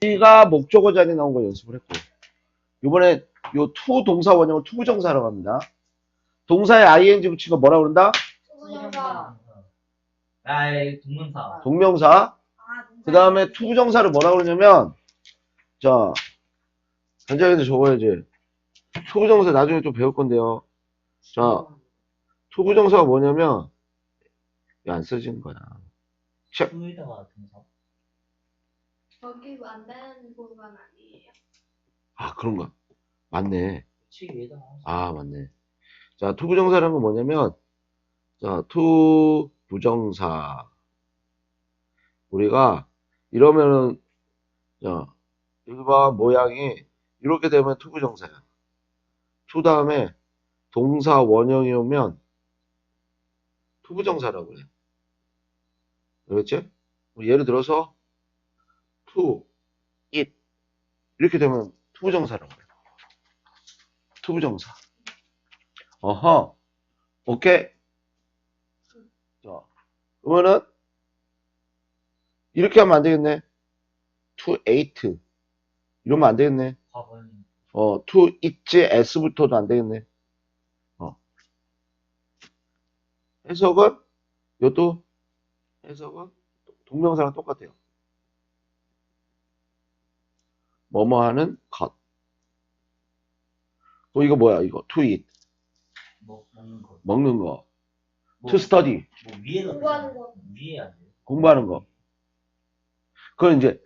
B가 목적어 자리 나온 거 연습을 했고 이번에 요 투 동사 원형을 투부정사라고 합니다. 동사에 ing 붙인 거 뭐라 그런다? 투부정사. 아이 동문사. 동명사. 아. 그 다음에 투부정사를 뭐라 그러냐면 자 현장에서 적어야지. 투부정사 나중에 좀 배울 건데요. 자 투부정사가 뭐냐면 이거 안 써지는 거야. 투에 저기 만드는 공간 아니에요? 아 그런가? 맞네. 책. 아, 맞네. 자, 투부정사라는 건 뭐냐면, 자, 투부정사. 우리가 이러면은, 자, 여기 봐, 모양이 이렇게 되면 투부정사야. 투 다음에 동사 원형이 오면 투부정사라고 그래. 알겠지? 뭐 예를 들어서, 투, it. 이렇게 되면 투부정사라고 그래. 투부정사. 어허. 오케이. 자, 그러면은, 이렇게 하면 안 되겠네. to eight. 이러면 안 되겠네. 어, to 있지 s부터도 안 되겠네. 어. 해석은, 이것도, 해석은 동명사랑 똑같아요. 뭐뭐 하는 것. 또 이거 뭐야, 이거. to eat. 뭐 먹는 거. 먹는 거. 뭐, to study. 뭐 공부하는. 거. 위에 안 돼. 공부하는 거. 그건 이제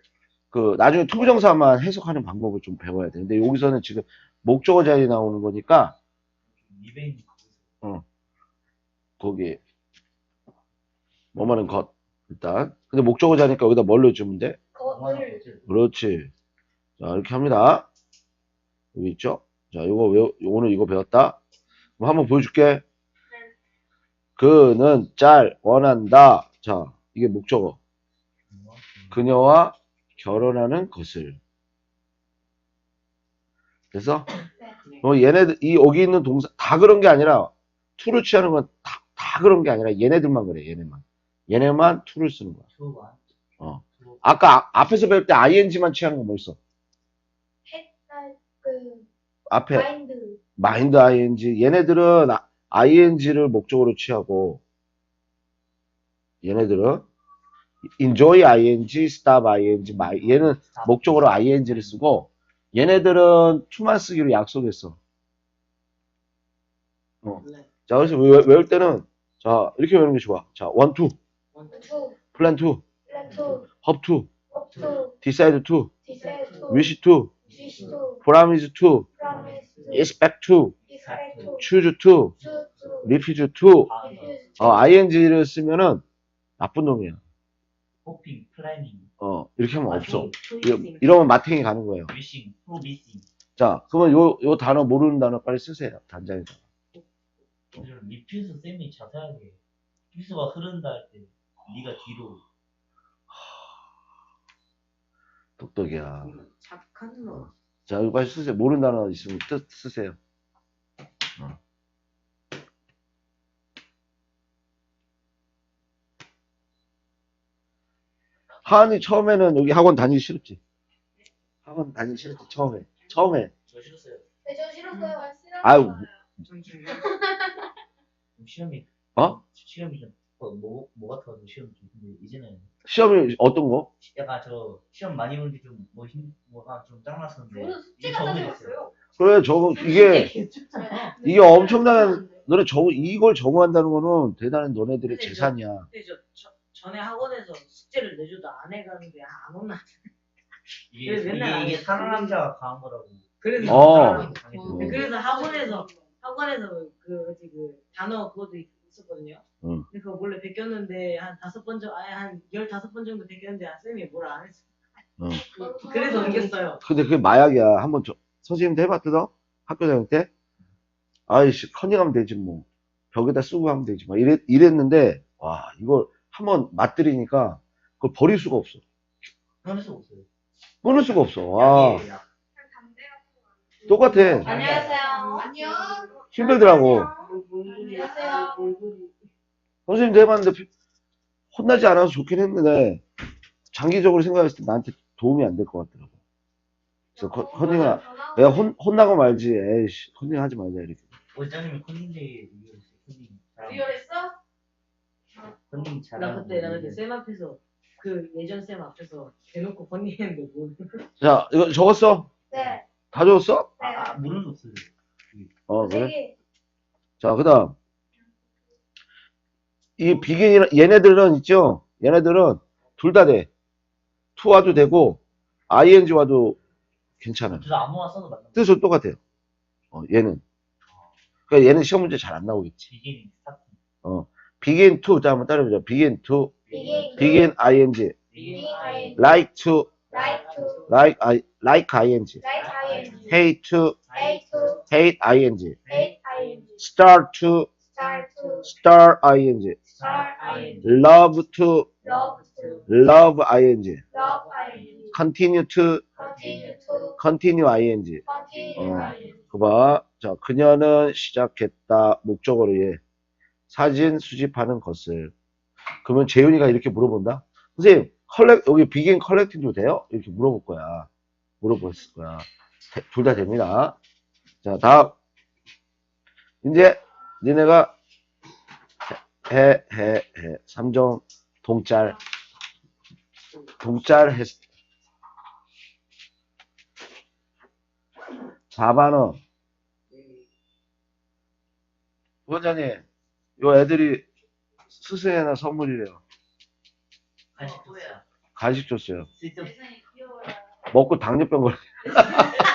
그 나중에 투부정사만 해석하는 방법을 좀 배워야 돼. 근데 여기서는 지금 목적어 자리 나오는 거니까 리베인 거기 뭐하는 것 일단. 근데 목적어 자리니까 여기다 뭘 넣어주면 돼? 거를. 그렇지. 자 이렇게 합니다. 여기 있죠? 자 요거 외 오늘 이거 배웠다. 그럼 한번 보여줄게. 그는 짤 원한다. 자 이게 목적어. 그녀와 결혼하는 것을. 그래서 네. 어, 얘네들 이 여기 있는 동사 다 그런 게 아니라 투를 취하는 건다 다 그런 게 아니라 얘네들만 그래. 얘네만. 얘네만 투를 쓰는 거야. 어. 투. 아까 아- 앞에서 배울 때 ing만 취하는 건뭐 있어? 앞에 마인드. 마인드 ing 얘네들은 아- ing를 목적으로 취하고 얘네들은 enjoy ing, stop ing, 마- 얘는 목적으로 ing를 쓰고 얘네들은 투만 쓰기로 약속했어. 어. 자, 그래서 외, 외울 때는 자 이렇게 외우는 게 좋아. 자, one, two, 투. plan two, 플랜 투. hope two, 업투. decide two, 디셀 투. wish two, promise 투. expect two, 디스펙 투. choose 투. refuse 리퓨즈 어, ing를 쓰면은 나쁜 놈이야. 어, 이렇게 하면 없어. 이러, 이러면 마탱이 가는 거예요. 자, 그러면 요, 요 단어 모르는 단어 빨리 쓰세요. 단장에서. 리퓨스 쌤이 자세하게 리퓨스가 흐른다 할 때 네가 뒤로 똑똑이야. 착한 놈. 자, 이거 빨리 쓰세요. 모르는 단어 있으면 뜻 쓰세요. 어. 하은이 처음에는 여기 학원 다니기 싫었지? 학원 다니기 싫었지, 처음에. 처음에. 저 싫었어요. 네, 저 싫었어요. 아유. 시험이 어? 시험이 좀 뭐뭐 같아가지고 시험 좀 근데 이제는 시험이 어떤 거? 약간 저 시험 많이 보는 게좀뭐 힘뭐좀 짱났었는데 저는 숙제가 짜증났어요. 그래, 저거, 이게, 개춥잖아. 이게 엄청난, 너네 저, 이걸 적응한다는 거는 대단한 너네들의 근데 재산이야. 근데 저, 저 전에 학원에서 숙제를 내줘도 안 해가는데 안 혼나. 이게 그래서 맨날 이게 이게. 사람 남자가 강한 거라고. 그래서 어. 어. 그래서 학원에서 학원에서 그 뭐지 그 단어 그것도 있- 있었거든요. 응. 근데 그거 몰래 베꼈는데 한 다섯 번 정도 아예 한 열다섯 번 정도 베꼈는데 아, 쌤이 뭘 안 했어. 응. 그래서 넘겼어요. 근데 그게 마약이야. 한번 저, 선생님도 해봤거든? 학교 다닐 때? 아이씨, 커닝하면 되지, 뭐. 벽에다 쓰고 하면 되지. 막 이랬, 이랬는데, 와, 이걸 한번 맛들이니까 그걸 버릴 수가 없어. 끊을 수가 없어요. 끊을 수가 없어. 와, 약이에요, 약. 똑같아. 안녕하세요. 안녕. 힘들더라고. 선생님도 해봤는데, 피- 혼나지 않아서 좋긴 했는데, 장기적으로 생각했을 때 나한테 도움이 안 될 것 같더라고. 그래서 컨- 컨닝을 내가 혼, 혼나고 말지. 에이씨, 컨닝 하지 말자 이렇게. 원장님이 컨닝데이 잘하는 리얼했어? 컨닝 나 잘하는 그때 나 그때 쌤 앞에서 그 예전 쌤 앞에서 대놓고 건의했는데 뭐 자, 이거 적었어? 네. 다 적었어? 네. 아, 물은 없어요. 어, 세 그래? 개. 자, 그 다음. 이 비긴이랑, 얘네들은 있죠? 얘네들은 둘 다 돼. to 와도 되고, ing 와도 괜찮아. 그래서 아무나 써도 맞는 거. 뜻은 똑같아요. 어, 얘는. 그러니까 얘는 시험 문제 잘 안 나오겠지. 비긴 스타트. begin to, 자, 한번 따라해보자. begin to, Begin. begin ing, Begin ing. like to, Like to. like, I, like ing, Like ing. hate to, Hate to. Hate ing, Hate ing. start to, Start to. star ing, Start ing. love to, Love to. love ing, Love ing. continue to, Continue to. continue ing. Continue 어. ing. 그봐. 자, 그녀는 시작했다. 목적어로 얘. 사진 수집하는 것을. 그러면 재윤이가 이렇게 물어본다? 선생님, 컬렉, 여기 비긴 컬렉팅도 돼요? 이렇게 물어볼 거야. 물어봤을 거야. 둘 다 됩니다. 자, 다음. 이제, 니네가 해, 해, 해. 삼정, 동짤. 동짤 했, 4반원. 부원장님, 요 애들이 스승에나 선물이래요. 간식 줬어요. 먹고 당뇨병 걸려.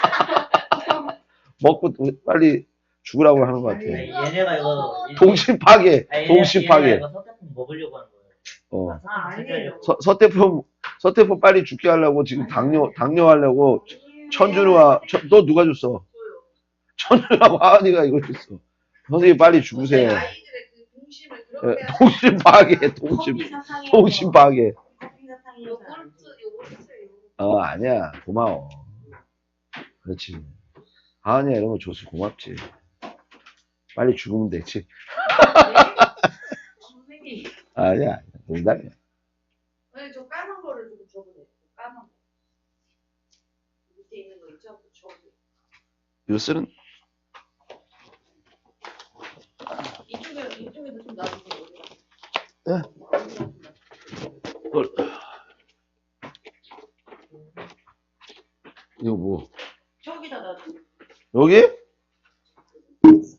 먹고 빨리 죽으라고 하는 것 같아. 얘네가 이거 동심 파괴, 아니, 얘네- 동심 얘네가 파괴. 이거 서태풍 먹으려고 하는 거예요. 어. 아 아니에요 서, 서태풍, 서태풍 빨리 죽게 하려고 지금 당뇨, 당뇨 하려고 천준우와, 천- 너 누가 줬어? 천준우하고 하은이가 이거 줬어. 선생님 빨리 죽으세요. 아이들의 그 동심을 예, 그렇게 하는 동심 파괴, 동심, 동심 파괴. 요구르트, 요구르트, 요구르트. 어, 아니야. 고마워. 그렇지. 이런 거 줘서 고맙지. 빨리 죽으면 되지. 선생님 아니야. 아니야. 농담이야. 아니, 저 까만 거를 좀 줘보세요. 까만 거. 밑에 있는 거 있죠? 그 줘보세요. 쓰는, 이쪽에, 이쪽에도 좀 놔주세요. 예. 이거 뭐. 여기?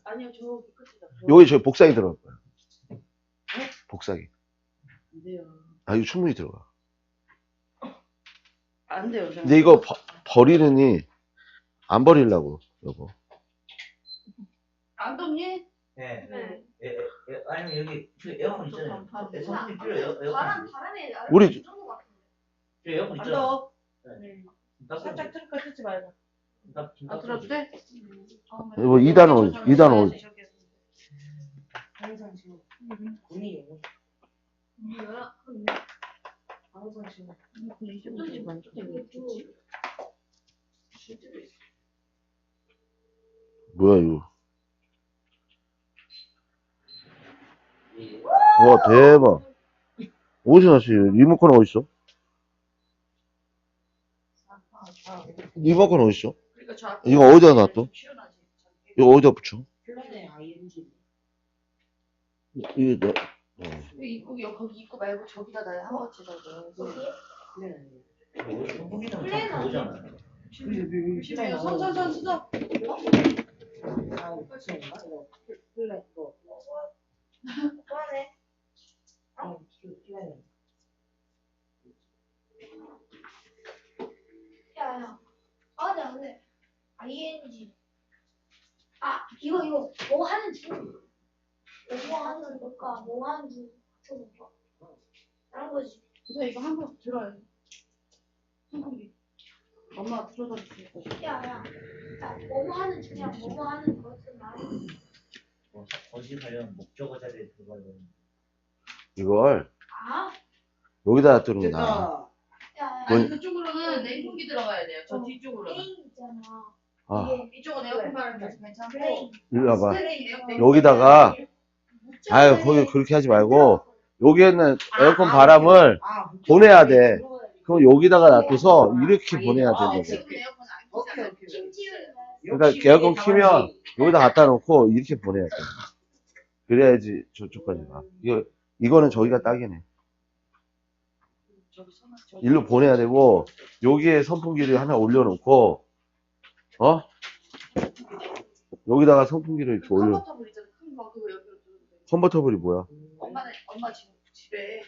아니요, 저기 끝에다. 여기 저 복사기 들어갈 거야. 복사기. 안 돼요. 아, 이거 충분히 들어가. 안 돼요. 근데 이거 버, 버리느니, 안 버리려고, 여보. 안 덥니? 네. 네. 에, 에, 에, 아니면 여기 그 에어컨 있잖아요. 에, 선생님 필요 에어, 에어컨. 바람, 바람에 우리- 같은데. 필요 에어컨 안 있잖아요. 더워. 네. 살짝 틀까 틀지 말고. 안 틀어도 돼? 이거 2단 올, 2단 올. 뭐야, 이거. 와, 대박. 어디서 났어요? 리모컨 어딨어? 리모컨 어딨어? 그러니까 이거 어디다 놔둬? 시원하지. 이거 어디다 붙여? ING 이거 너, 어. 여기 거기 입구 말고 저기다 놔야 한 한국인은 플랜 자꾸 오잖아요. 심해요. 선선선 수저. 아 플랜인가 이거 플랜 이거 그만해. 어, 플랜 야야. 아, 네, 안 돼. Ing. 아, 이거 이거 뭐 하는 중. 뭐 하는 걸까? 뭐 하는 중. 맞춰볼까? 그런 거지. 그래서 이거 한번 들어요. 한국이. 엄마 들어서 주고. 야야. 야, 뭐 하는 중이야? 뭐 하는 것은 말해. 뭐, 거시 관련 목적어 자리에 들어가야 되는. 이걸 아, 여기다 거다. 됐다 야야. 뭔- 아니 그쪽으로는 냉풍기 들어가야 돼요. 저 어, 뒤쪽으로. 플레인 있잖아. 아, 이쪽은 에어컨 바람 괜찮고. 일로 와봐. 에어컨. 여기다가, 아유, 거기 그렇게 하지 말고, 여기에는 에어컨 바람을 아 보내야 돼. 그럼 여기다가 놔둬서 이렇게 보내야 되는 거죠. 지금 에어컨 안 켜잖아. 그러니까 에어컨 키면. 여기다 갖다 놓고 이렇게 보내야 돼. 그래야지 저쪽까지 가. 이거, 이거는 저기가 딱이네. 일로 보내야 되고, 여기에 선풍기를 하나 올려놓고, 어? 여기다가 선풍기를 이렇게 올려. 컨버터블 있잖아. 큰 거 그거 여기로 돼. 컨버터블이 뭐야? 엄마는 엄마 지금 집에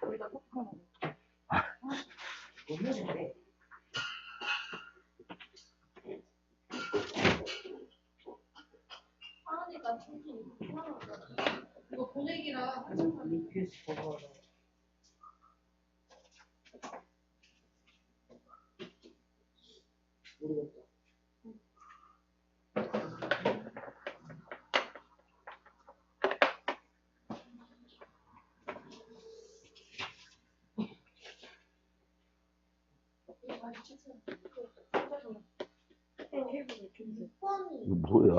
거기다 popcorn 너무 잘해. 하니까 김치 하나. 이거 보내기라 한참 걸려. 리필스 버거. 모르겠다. 후원 이 이거 뭐야?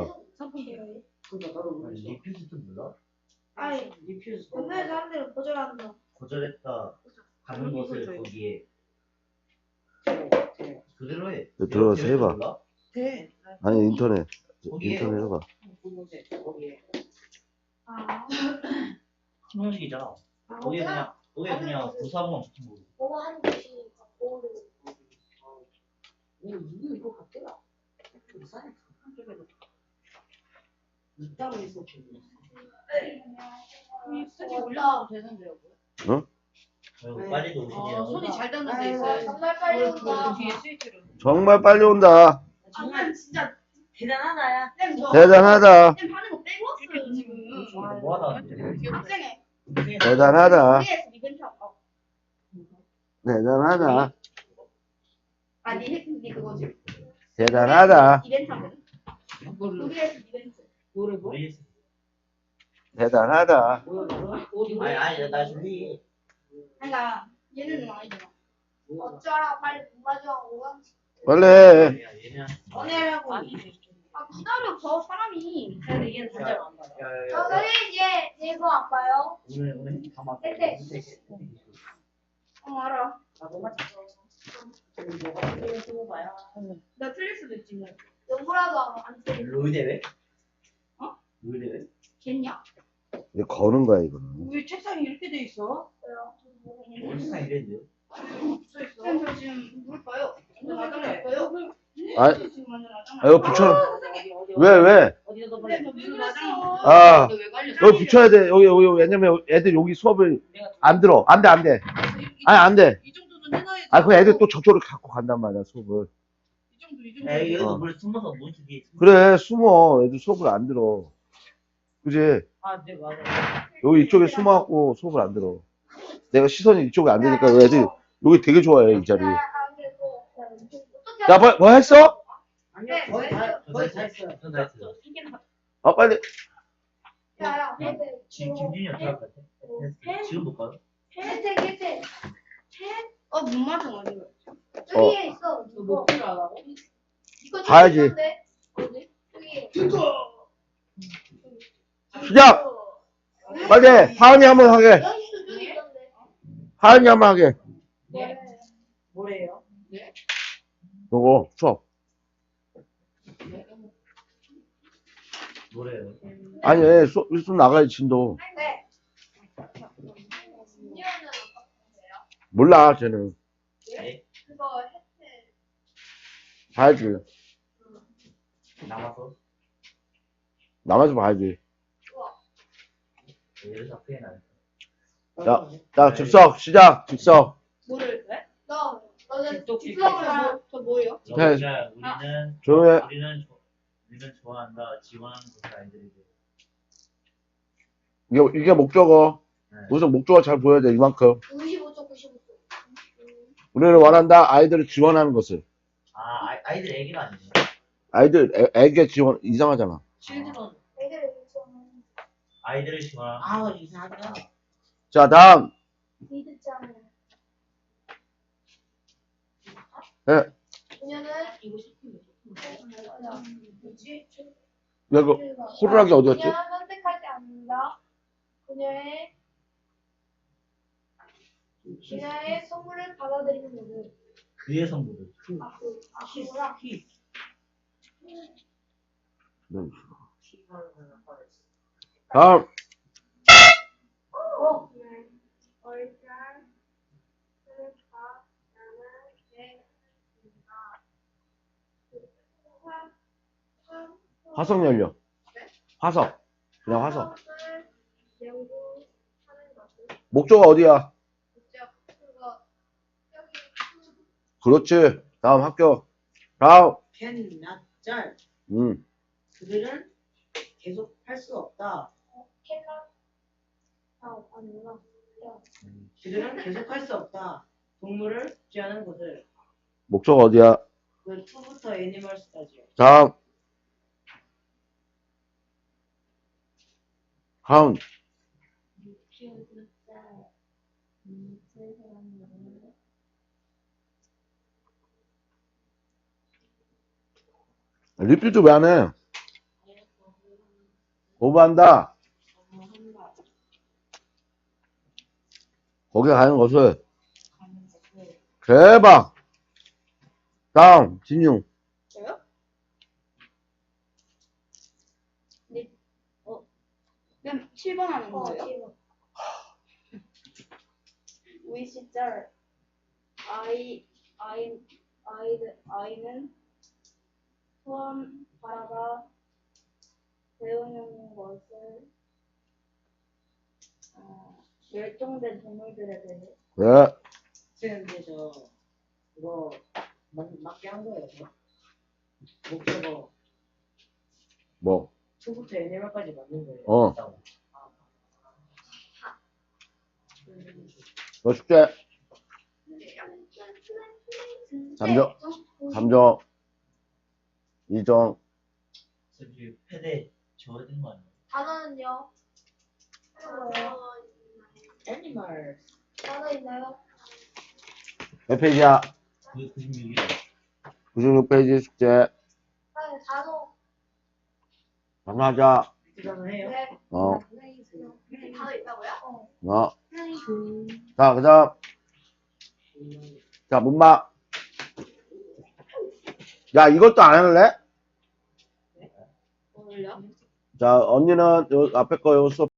몰라? 아니. 옛날 사람들은 거절한다. 거절했다 하는 것을 거기에 돼. 그대로 해. 너 들어가서 해봐. 몰라? 돼. 아니, 인터넷. 거기에 인터넷 해봐. 거기에. 아, 신혼식이잖아. 아 거기에 그냥 거기에 그냥 거고. 뭐 하는 것이 갖고 이거 누구 이거. 그 사이 한쪽에도 있다고 있어 지금. 이 쓰지 올려도 되는데요. 네. 빨리 도 어, 오시네요. 손이 잘 닿는 데 아유, 있어요. 정말 빨리 그 온다. 뒤에 스위치를. 정말 빨리 온다. 정말 진짜 대단하다 야. 쌤 저. 대단하다. 쌤 하는 거 빼고 왔어요 지금. 뭐 하다 학생회. 대단하다. 우리에서 이벤트 할까? 대단하다. 아니 네 그거지. 대단하다. 이벤트. 뭐를 우리에서 이벤트. 뭐를 뭐? 대단하다. 뭐야 뭐야? 어디 아니 아니 나 준비. 그러니까 얘는 아니잖아. 어쩌라 빨리 공부하자 오강. 빨리. 야 얘는 언니라고. 아니지. 아 기다려 저 사람이. 근데 얘는 단자를 안 받아. 저 선생님 이제 이거 안 봐요? 오늘 오늘 다 맞. 네. 어 알아. 아 작아. 뭐가 이거 봐야. 나 틀릴 수도 있지 뭐. 연구라도 안 돼. 로이 대회? 어? 로이 대회? 겠냐? 이제 거는 거야, 이거는. 왜 책상이 이렇게 돼 있어? 세상 이랬는데요. 쌤저 지금 물까요? 맞아요? 아. 아, 이거 붙여. 어디 왜, 왜? 무슨 맞아? 아? 여기 붙여야 돼. 여기, 여기, 왜냐면 애들 여기 수업을 안 들어. 안 돼, 안 돼. 아니, 안 돼. 이 정도 아, 그 애들 또 저쪽으로 갖고 간단 말이야, 수업을. 이 정도 이 정도. 야 여기서 어. 물 숨어서 뭉치 뒤에. 숨어. 그래, 숨어. 애들 수업을 안 들어. 그지? 아, 네 맞아. 여기 이쪽에 숨어갖고 수업을 안 들어. 내가 시선이 이쪽에 안 되니까 애들이 여기 되게 좋아해, 이 자리. 야, 뭐, 뭐 했어? 아니요 거의 다 거의 다 했어요. 전다 했어. 아, 빨리. 야야 지금 할것 같아? 해? 지금 볼까요? 혜택 혜택 어못 맞아 아니. 여기에 있어 너 이거 목표를 안 하고? 이거 저기 봐야지. 있는데? 어디? 여기 시작! 빨리. 하은이 한번 하게. 여기도 저기 있던데 하은이 한번 하게. 네. 뭐래요? 요거, 수업. 뭐래요? 아니, 애 수업, 수업 나가야지, 진도. 네준이언은 어떤데요? 몰라, 쟤는. 네? 그거 혜택 봐야지. 남아서 나가서 봐야지. 얘를 잡게 나. 자, 자, 즉석, 시작, 즉석. 뭐를 왜? 너 너는 직접 직업을 하저 뭐예요? 네. 우리는 조용해. 우리는 조- 우리는 좋아한다 지원하는 아이들에게. 이게, 이게 목적어. 네. 우선 목적어 잘 보여야 돼, 이만큼. 95쪽 95쪽 우리는 원한다, 아이들을 지원하는 것을. 아 아이, 아이들 애기가 아니죠. 아이들, 애, 애게 지원, 이상하잖아. 실드론. 애들 좀 아이들을 지원하는. 아 이상하다. 자, 다음. 네. 준이언은 이거 시키면 뭐지? 이거, 호루라기 어디였지? 그냥 선택하지 않는다. 그 그녀의 그녀의 선물을 받아들이는 것을 그의 선물을. 아, 그, 아, 그거랑 키. 네. 키가 다음 어, 네. 얼짱 화석 연료. 화석. 그냥 화석. 목조가 어디야? 직접 그거 여기 그렇지. 다음 학교. 다음. 캔, 낫짤. 음. 그들은 계속 할 수 없다. 캔나 아 아니구나 그들은 계속 할 수 없다. 동물을 쥐하는 것을 목조가 어디야? 그 2부터 애니멀스까지요. 다음. 다음. 리필도 왜안 해? 오버한다. 거기 가는 것을. 대박. 다음, 진용. 저요? 네. 어. 맨 7번 하는 어 거예요? 지금 우리 시절 아이 아이 아이들 아이는 소원 바라봐 배우는 것을 어, 멸종된 동물들에 대해 네. 근데 저 그거 맞, 맞게 한 거예요. 저. 목표가 뭐, 2부터 애니멀까지 맞는 거예요. 어, 있다고. 너 숙제. 잠정, 잠정. 이정. 저기 패대 줘야 되는 거 아니야? 단어는요 애니멀. 단어 있나요? 몇 페이지야? 96일. 96페이지 숙제. 아 단어 전화하자. 해요. 네 어, 단어 있다고요? 어 어. 자, 그 다음. 자, 문마. 야, 이것도 안 할래? 오늘요? 자, 언니는 요 앞에 거 요 수업